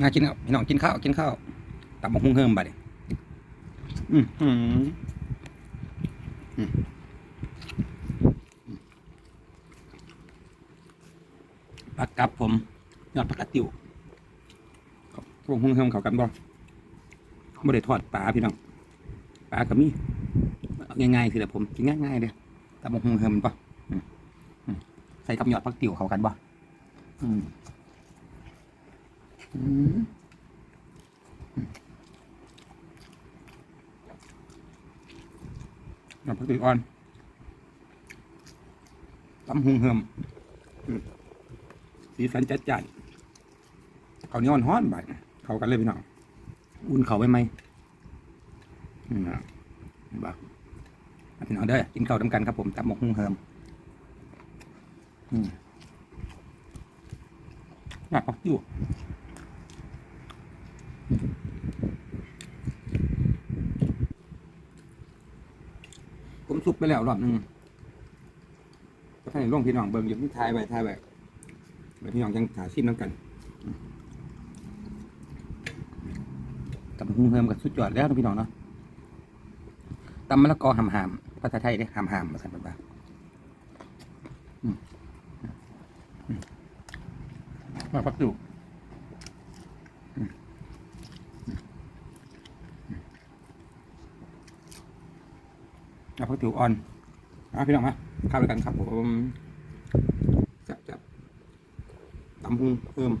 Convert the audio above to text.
น่ากินครับพี่น้องกินข้าวกินข้าวตับมกหุ้งเฮิมบัดนี้อืมอืมอืมปลากับผมยอดปลากระติวครับพวกหุ้งเฮิมเขากันบ่ไม่ได้ทอดปลาพี่น้องปลาก็มีง่ายๆสิแหละผมกินง่ายๆเลยตับมกหุ้งเฮิมปะใส่กับยอดปลากระติวเขากันบ่อืม น้ำผักติอ่อนตำหุงเฮิมอืมสีสันจัดจ้านเขานี่อ่อนฮ้อนบ่ายเขากันเลยพี่น้องอุ่นเขาไว้ไหมอืมนะบ่าพี่น้องเด้อกินข้าวดำกันครับผมตำหมกหุงเฮิมอืมน่าพักอยู่ ผมสุกไปแล้วรอบหนึ่งก็ให้ร่วงพี่น้องเบิ่งอยู่ที่ทายไว้ทายไว้ไว้พี่น้องยังหาชิมน้ำกัน กับหุ้งเฮิมกับสุดยอดแล้วพี่น้องเนาะตำมะละกอหำหามๆภาษาไทยเรียกหำหามภาษาบ้านมาพักอยู่อืม มาพักติวอ่อนเอาพี่น้องมาข้าวด้วยกันครับผมจับจับตำหุงเพิ่ม